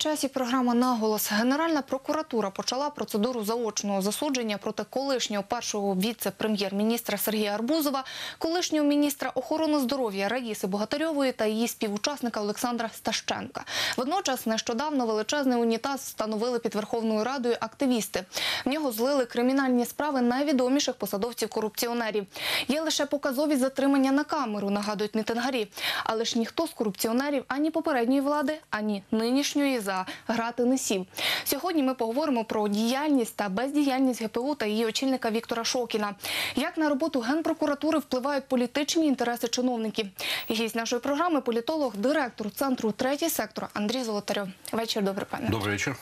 часі програма Наголос. Генеральна прокуратура почала процедуру заочного засудження проти колишнього першого віце-прем'єр-міністра Сергія Арбузова, колишнього міністра охорони здоров'я Раїси Богатарьової та її співучасника Олександра Стащенка. Водночас нещодавно величезний унітаз встановили під Верховною Радою активісти. В нього злили кримінальні справи найвідоміших посадовців-корупціонерів. Є лише показові затримання на камеру, нагадують мітингарі. Але ж ніхто з корупціонерів ані попередньої влади, ані нинішньої за грати не сім. Сьогодні ми поговоримо про діяльність та бездіяльність ГПУ та її очільника Віктора Шокіна. Як на роботу генпрокуратури впливають політичні інтереси чиновників? Гість нашої програми політолог, директор центру третій сектор Андрій Золотарьов. Вечір добре, пане. Добрий вечір.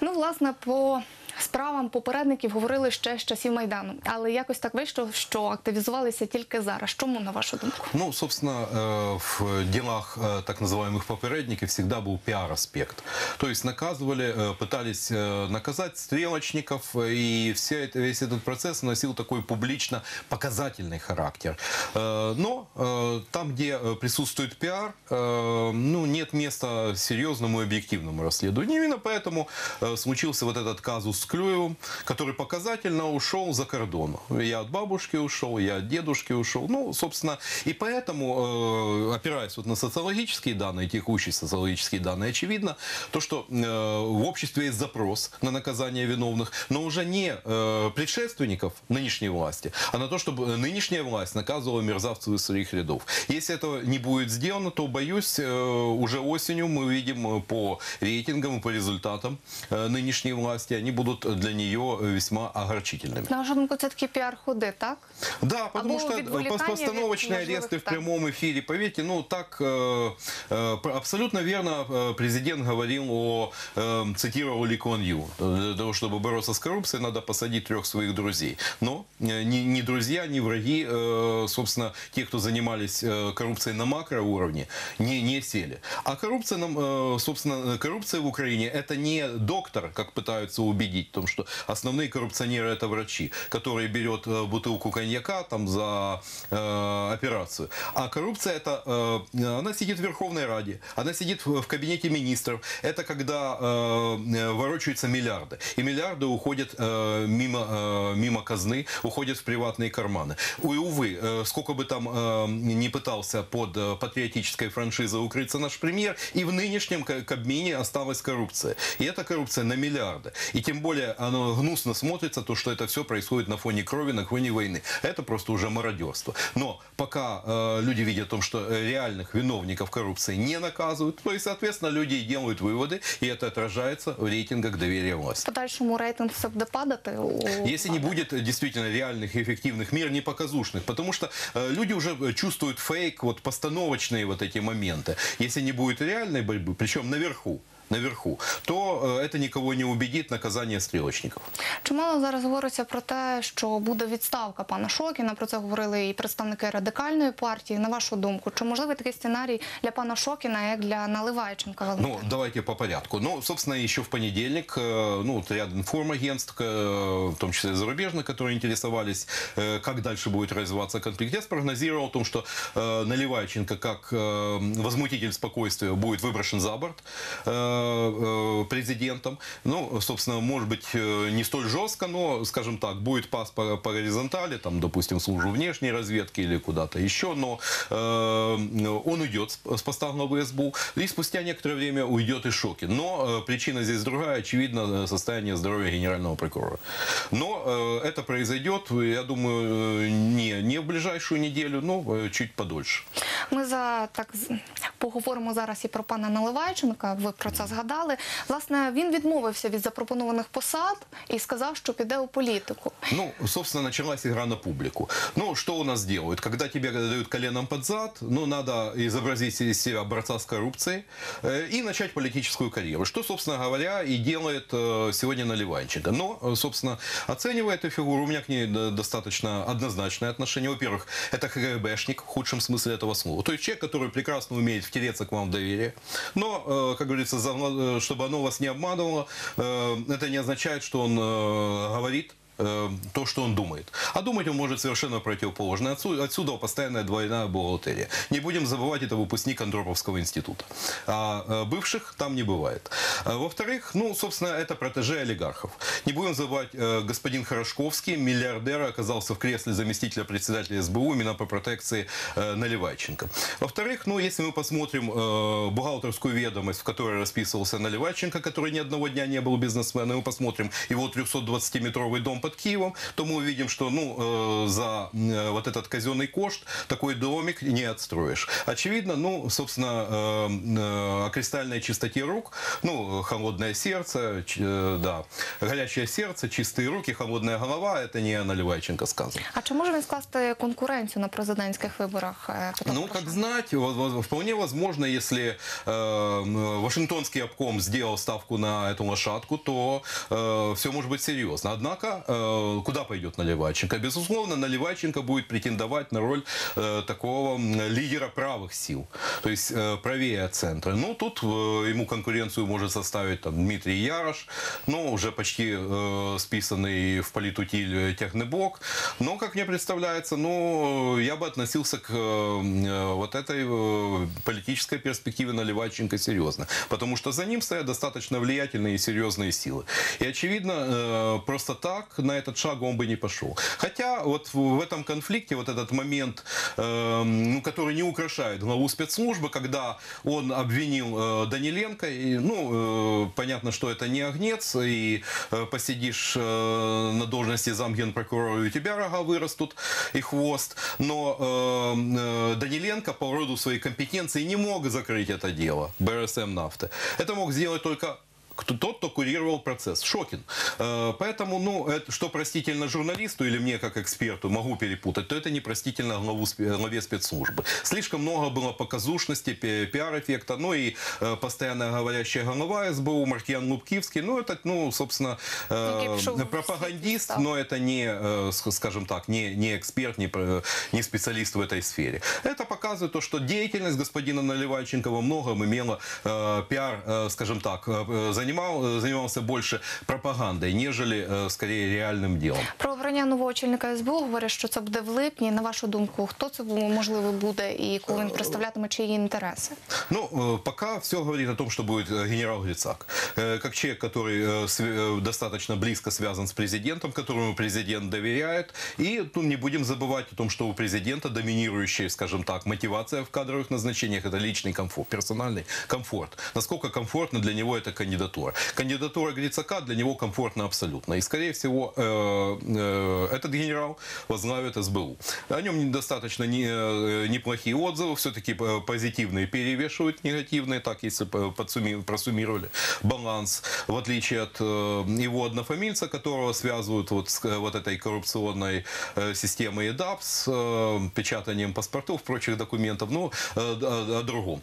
Ну, власне, по справам попередників говорили ще з часів майдану, але якось так вийшло, що активізувалися тільки зараз. Чому на вашу думку? Ну, собственно, э, в делах э, так называемых попередников всегда был пиар-аспект. То есть наказывали, э, пытались э, наказать стрелочников, э, и все это, весь этот процесс носил такой публично-показательный характер. Э, Но э, там, где э, присутствует пиар, э, ну, нет места серьезному и объективному расследованию. Именно поэтому э, случился вот этот казус с Клюевым, который показательно ушел за кордон. Я от бабушки ушел, я от дедушки ушел. Ну, собственно, и поэтому, э, опираясь вот на социологические данные, текущие социологические данные, очевидно, то, что э, в обществе есть запрос на наказание виновных, но уже не э, предшественников нынешней власти, а на то, чтобы нынешняя власть наказывала мерзавцев из своих рядов. Если этого не будет сделано, то, боюсь, уже осенью мы видим по рейтингам и по результатам нынешней власти, они будут для нее весьма огорчительными. На вашу думку, це такі піар-ходи, так? Да, потому Або что відволікання пос- постановочные від аресты в можливих тем. прямом эфире, поверьте, ну так э, э, пр- абсолютно верно э, президент говорил о, э, цитировал Ли Куан Ю, Э, для того, чтобы бороться с коррупцией, надо посадить трех своих друзей. Но э, ни, ни друзья, ни враги, э, собственно, те, кто занимались э, коррупцией на макроуровне, не, не сели. А коррупция, нам, э, собственно, коррупция в Украине это не доктор, как пытаются убедить в том, что основные коррупционеры это врачи, которые берет э, бутылку коньяка там за э, операцию. А коррупция это, э, она сидит в Верховной Раде, она сидит в, кабинете министров. Это когда э, э, ворочаются миллиарды. И миллиарды уходят э, мимо, э, мимо казны, уходят в приватные карманы. И, увы, э, сколько бы там э, не пытался под э, патриотической франшизой укрыться наш премьер, и в нынешнем ка- Кабмине осталась коррупция. И эта коррупция на миллиарды. И тем более оно гнусно смотрится, то, что это все происходит на фоне крови, на фоне войны. Это просто уже мародерство. Но пока э, люди видят о том, что э, реальных виновников коррупции не наказывают, то и, соответственно, люди делают выводы, и это отражается в рейтингах доверия власти. подальшому рейтинг все буде падати. у Если не будет э, действительно реальных и эффективных мер, не показушных, потому что э, люди уже э, чувствуют фейк, вот постановочные вот эти моменты. Если не будет реальной борьбы, причем наверху, наверху, то э, это никого не убедит наказание стрелочников. Чимало зараз говориться про те, що буде відставка пана Шокіна. Про це говорили і представники радикальної партії. На вашу думку, чи можливий такий сценарій для пана Шокіна, як для Наливайченка Валентина? Ну, давайте по порядку. Ну, собственно, еще в понедельник, э, ну, вот ряд информагентств, э, в том числе зарубежных, которые интересовались, э, как дальше будет развиваться конфликт, я спрогнозировал о том, что э, Наливайченко, как э, возмутитель спокойствия, будет выброшен за борт э, э, Президентом. Ну, собственно, может быть, э, не столь жестко, но, скажем так, будет пас по, по горизонтали, там, допустим, в службу внешней разведки или куда-то еще, но э, он уйдет с- поста главы СБУ, и спустя некоторое время уйдет и Шокин. Но э, причина здесь другая, очевидно, э, состояние здоровья генерального прокурора. Но э, это произойдет, я думаю, э, не, не в ближайшую неделю, но э, чуть подольше. Ми за так поговоримо зараз і про пана Наливайченка. Ви про це згадали. Власне, він відмовився від запропонованих посад і сказав, що піде у політику. Ну, собственно, началась игра на публику. Ну, что у нас делают? Когда тебе дают коленом под зад, ну, надо изобразить из себя борца с коррупцией э, и начать политическую карьеру. Что, собственно говоря, и делает э, сегодня Наливайченко. Но, э, собственно, оценивая эту фигуру, у меня к ней э, достаточно однозначное отношение. Во-первых, это КГБшник в худшем смысле этого слова. То есть человек, который прекрасно умеет втереться к вам в доверие. Но, э, как говорится, за- э, чтобы оно вас не обманывало, э, это не означает, что он э, говорит э, то, что он думает. А думать он может совершенно противоположно. Отсюда, отсюда постоянная двойная бухгалтерия. Не будем забывать, это выпускник Андроповского института. А э, бывших там не бывает. А, Во-вторых, ну, собственно, это протеже олигархов. Не будем забывать, э, господин Хорошковский, миллиардер, оказался в кресле заместителя председателя СБУ именно по протекции э, Наливайченко. Во-вторых, ну, если мы посмотрим э, бухгалтерскую ведомость, в которой расписывался Наливайченко, который ни одного дня не был бизнесменом, и мы посмотрим его 320-метровый дом под Киевом, то мы увидим, что ну, э, за э, вот этот казенный кошт такой домик не отстроишь. Очевидно, ну, собственно, э, э, о кристальной чистоте рук, ну, холодное сердце, э, да, горячее сердце, чистые руки, холодная голова, это не о Наливайченко сказано. А чи може він скласти конкуренцію на президентських виборах? е, Петро Ну, как знать, вполне возможно, если э, Вашингтонский обком сделал ставку на эту лошадку, то все может быть серьезно. Однако, э, куда пойдет Наливайченко? Безусловно, Наливайченко будет претендовать на роль э, такого лидера правых сил, то есть э, правее центра. Ну, тут э, ему конкуренцию может составить там, Дмитрий Ярош, ну, уже почти э, списанный в политутиль техноблок. Но, как мне представляется, ну, я бы относился к э, вот этой э, политической перспективе Наливайченко серьезно. Потому что за ним стоят достаточно влиятельные и серьезные силы. И, очевидно, э, просто так на этот шаг он бы не пошел. Хотя вот в этом конфликте вот этот момент, э, ну, который не украшает главу спецслужбы, когда он обвинил э, Даниленко, и, ну, э, понятно, что это не огнец, и э, посидишь на должности замгенпрокурора, и у тебя рога вырастут и хвост, но Даниленко по роду своей компетенции не мог закрыть это дело, БРСМ нафты. Это мог сделать только кто- тот, кто курировал процесс. Шокин. Э, Поэтому, ну, это, что простительно журналисту или мне как эксперту, могу перепутать, то это не простительно главу, главе спецслужбы. Слишком много было показушности, пи- пиар-эффекта, ну и э, постоянно говорящая голова СБУ Маркиан Лубкивский, ну, это, ну, собственно, э, в пропагандист, но это не, э, ск- скажем так, не, не эксперт, не, не специалист в этой сфере. Это показывает то, что деятельность господина Наливайченко во многом имела э, пиар, э, скажем так, э, занимал, э, занимался больше пропагандой, нежели э, скорее реальным делом. Про обрання нового очільника СБУ говорять, що це буде в липні. На вашу думку, хто це бу- можливо буде і кого він представлятиме, чиї інтереси? Ну, э, пока все говорит о том, что будет э, генерал Грицак. Э, Как человек, который э, св- э, достаточно близко связан с президентом, которому президент доверяет. И ну, не будем забывать о том, что у президента доминирующая, скажем так, мотивация в кадровых назначениях – это личный комфорт, персональный комфорт. Насколько комфортно для него эта Кандидатура. Кандидатура Грицака для него комфортна абсолютно. И, скорее всего, э, э, этот генерал возглавит СБУ. О нем достаточно э, неплохие отзывы, все-таки позитивные перевешивают негативные, так если просуммировали баланс, в отличие от его однофамильца, которого связывают вот с вот этой коррупционной системой ЕДАП с печатанием паспортов, прочих документов, ну, о, другом.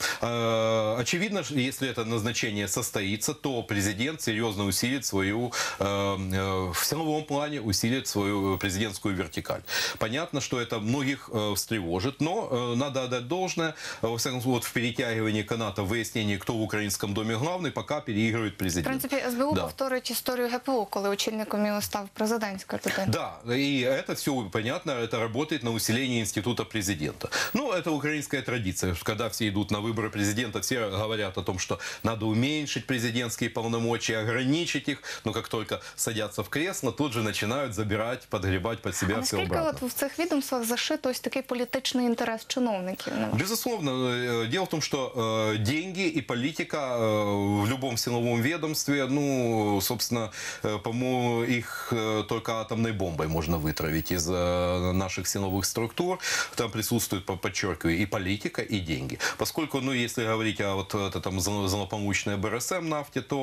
Очевидно, если это назначение состоится, то президент серьезно усилит свою, э, э, в силовом плане усилит свою президентскую вертикаль. Понятно, что это многих э, встревожит, но э, надо отдать должное, э, во всяком случае, вот в перетягивании каната, в выяснении, кто в украинском доме главный, пока переигрывает В президент. принципі, СБУ Да. повторить історію ГПУ, коли очільником його став президентська людина. Да, и это все понятно, это работает на усиление института президента. Ну, это украинская традиция. Когда все идут на выборы президента, все говорят о том, что надо уменьшить президентские полномочия, ограничить их. Но как только садятся в кресло, тут же начинают забирать, подгребать под себя А все наскільки обратно. от в цих відомствах зашито ось такий політичний інтерес чиновників? на ваш Безусловно, э, дело в том, что э, деньги и политика э, в любом силовом ведомстве, ну, собственно, э, по-моему, их э, только атомной бомбой можно вытравить из э, наших силовых структур. Там присутствует, по- подчеркиваю, и политика, и деньги. Поскольку, ну, если говорить о вот это там зло- злополучной БРСМ нафте, то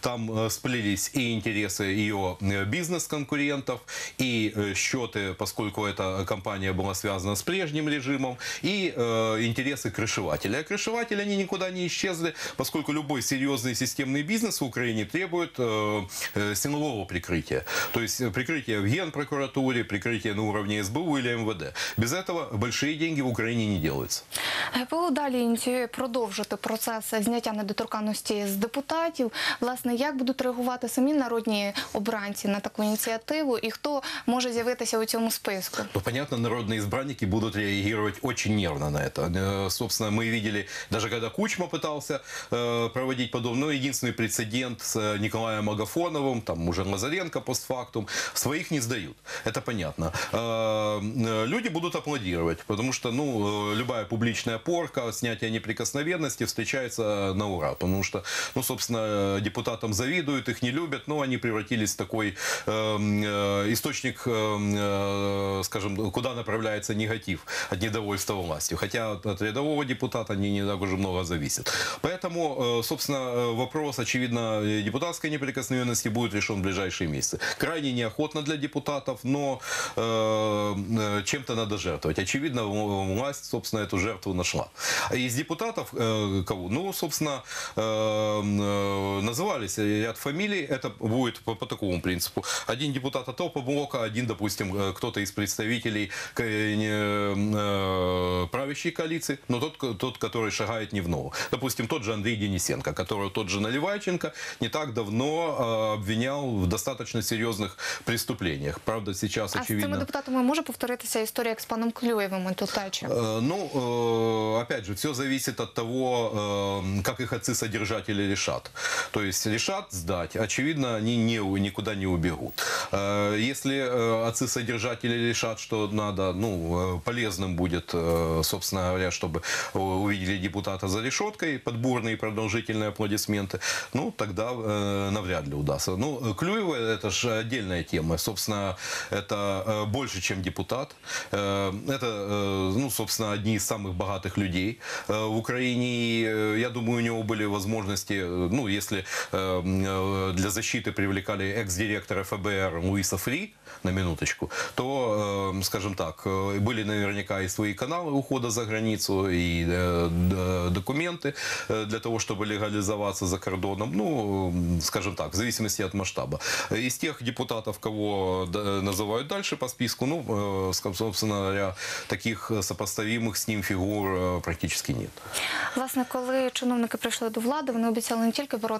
там э, сплелись и интересы ее э, бизнес-конкурентов, и э, счеты, поскольку эта компания была связана с прежним режимом, и э, интересы крышевателя. А крышеватели, они никуда не исчезли, поскольку любой серьезный системный бизнес в Украине требует э, э, силового прикрытия. То есть э, прикрытие в Генпрокуратуре, прикрытие на уровне СБУ или МВД. Без этого большие деньги в Украине не делаются. ГПУ далі ініціює продовжити процес зняття недоторканності з депутатів. Власне, як будуть реагувати самі народні обранці на таку ініціативу, і хто може з'явитися у цьому списку? Ну, понятно, народные избранники будут реагировать очень нервно на это. Э, Собственно, мы видели, даже когда Кучма пытался э, проводить подобное, ну, единственный прецедент с э, Николаем Агафоновым, там уже Лазаренко постфактум, своих не сдают. Это понятно. Э, э, Люди будут аплодировать, потому что, ну, э, любая публичная порка, снятие неприкосновенности встречается на ура, потому что, ну, собственно, э, депутатам завидуют, их не любят, но они превратились в такой эм, э, источник, эм, э, скажем, куда направляется негатив от недовольства властью. Хотя от, рядового депутата не, не так уже много зависит. Поэтому, э, собственно, э, вопрос, очевидно, э, депутатской неприкосновенности будет решен в ближайшие месяцы. Крайне неохотно для депутатов, но э, э, чем-то надо жертвовать. Очевидно, власть, собственно, эту жертву нашла. А из депутатов э, кого? Ну, собственно, э, э, назывались ряд фамилий. Это будет по, по такому принципу. Один депутат от ОПа блока, один, допустим, э, кто-то из представителей к- э, э, правящей коалиции, но тот, ко- тот, который шагает не в ногу. Допустим, тот же Андрей Денисенко, которого тот же Наливайченко не так давно э, обвинял в достаточно серьезных преступлениях. Правда, сейчас А з очевидно... цими депутатами може повторитися історія як з паном Клюєвим і Тутачем? Э, Ну, э, опять же, все зависит от того, э, как их отцы-содержатели решат. То есть решат сдать, очевидно, они не, никуда не убегут. Э, Если э, отцы-содержатели решат, что надо, ну, э, полезным будет, собственно говоря, чтобы увидели депутата за решеткой под бурные и продолжительные аплодисменты, ну, тогда навряд ли удастся. Ну, Клюева это же отдельная тема. Собственно, это больше, чем депутат. Это, ну, собственно, одни из самых богатых людей в Украине. Я думаю, у него были возможности, ну, если э, э, для защиты привлекали экс-директора ФБР Луиса Фри, на минуточку, то, э, скажем так, э, были наверняка и свои каналы ухода за границу, и э, д- документы э, для того, чтобы легализоваться за кордоном, ну, м, скажем так, в зависимости от масштаба. Из тех депутатов, кого д- называют дальше по списку, ну, э, ска- собственно говоря, таких сопоставимых с ним фигур э, практически нет. Власне, коли чиновники прийшли до влади, вони обіцяли не тільки боротися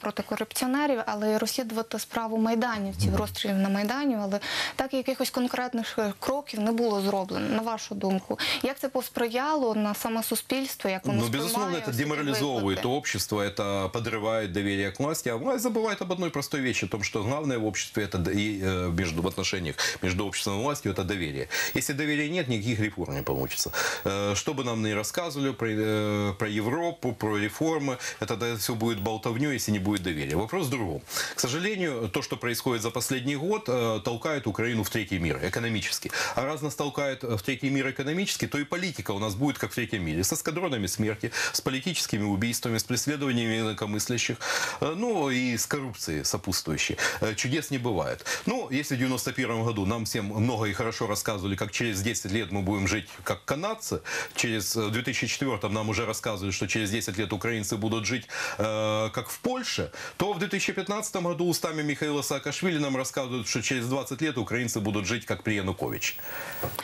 проти корупціонерів, але й розслідувати справу майданівців, розстрілів на майдані. Але так якихось конкретних е, кроків не було зроблено. На вашу думку, як це посприяло на саме суспільство? Як воно Ну, безусловно, сприймає это ось такі деморализовывает виклики? общество, это подрывает доверие к власти. А власть забывает об одной простой вещи, о том, что главное в обществе, это д- и, э, между, в отношениях между обществом и властью, это доверие. Если доверия нет, никаких реформ не получится. Э, Что бы нам ни рассказывали про, э, про Европу, про реформы, это все будет Болтовней, если не будет доверия. Вопрос в другом. К сожалению, то, что происходит за последний год, э, толкает Украину в третий мир экономически. А раз нас толкает в третий мир экономически, то и политика у нас будет как в третьем мире. С эскадронами смерти, с политическими убийствами, с преследованиями инакомыслящих, э, ну и с коррупцией сопутствующей. Э, Чудес не бывает. Ну, если в 91 году нам всем много и хорошо рассказывали, как через 10 лет мы будем жить как канадцы, через э, 2004 нам уже рассказывали, что через 10 лет украинцы будут жить э, как в Польше, то в 2015 году устами Михаила Саакашвили нам рассказывают, что через 20 лет украинцы будут жить как при Януковиче.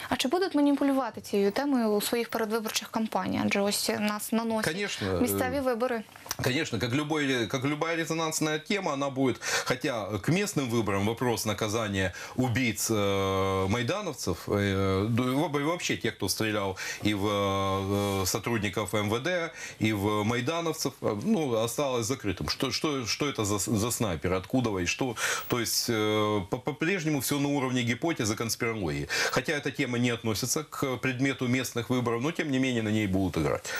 А чи будуть маніпулювати цією темою у своїх передвиборчих кампаніях? Адже ось нас наносять Конечно, місцеві вибори. Конечно, как, любой, как любая резонансная тема, она будет, хотя к местным выборам вопрос наказания убийц э, майдановцев, э, да и во- и вообще тех, кто стрелял и в э, сотрудников МВД, и в майдановцев, э, ну, осталось закрытым. Что, что, что это за, за снайпер, откуда и что? То есть э, по- по-прежнему все на уровне гипотезы конспирологии. Хотя эта тема не относится к предмету местных выборов, но тем не менее на ней будут играть.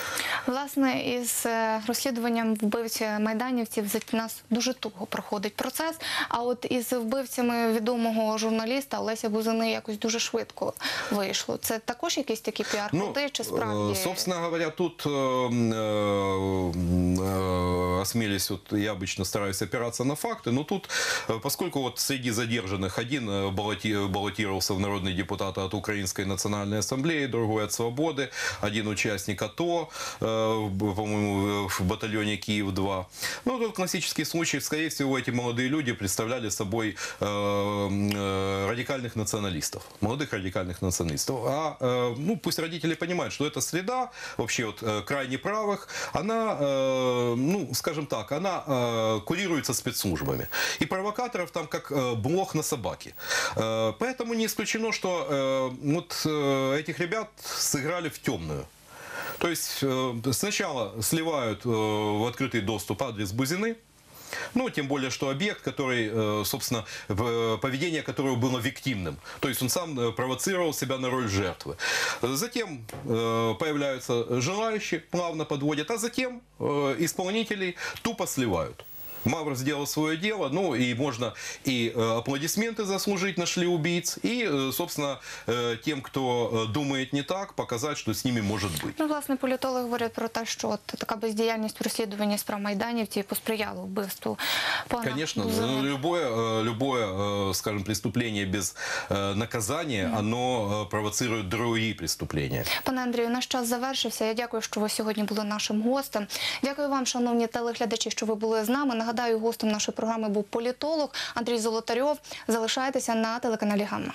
Власне, із е, розслідуванням вбивці майданівців за нас дуже туго проходить процес. А от із вбивцями відомого журналіста Олеся Бузини якось дуже швидко вийшло. Це також якісь такі піар-ходи, чи э, справді собственно говоря, тут э, э, осмелись, вот я обычно стараюсь опираться на факты, но тут, э, поскольку вот среди задержанных один э, баллоти- баллотировался в народные депутаты от Украинской национальной ассамблеи, другой от Свободы, один участник АТО, э, по-моему, в батальоне Киев-2. Ну, тут классический случай, скорее всего, эти молодые люди представляли собой радикальных националистов, молодых радикальных националистов. А, ну, пусть родители понимают, что эта среда, вообще вот крайне правых, она, ну, скажем так, так, она э, курируется спецслужбами. И провокаторов там как э, блох на собаке. Э, поэтому не исключено, что э, вот э, этих ребят сыграли в темную. То есть э, сначала сливают э, в открытый доступ адрес Бузины, ну, тем более, что объект, который, э, собственно, в- поведение которого было виктимным. То есть он сам э, провоцировал себя на роль жертвы. Затем э, появляются желающие, плавно подводят, а затем э, исполнителей тупо сливают. Мавр сделал свое дело, ну и можно и э, аплодисменты заслужить, нашли убийц, и, э, собственно, э, тем, кто э, думает не так, показать, что с ними может быть. Ну, власне, політологи говорять про те, що от така бездіяльність в розслідуванні справ майданівців посприяла вбивству пана Конечно, Бузини. ну, любое, э, любое, э, скажем, преступление без э, наказания, оно э, провоцирует другие преступления. Пане Андрію, наш час завершився. Я дякую, що ви сьогодні були нашим гостем. Дякую вам, шановні телеглядачі, що ви були з нами. Нагадаю, гостем нашої програми був політолог Андрій Золотарьов. Залишайтеся на телеканалі Гамма.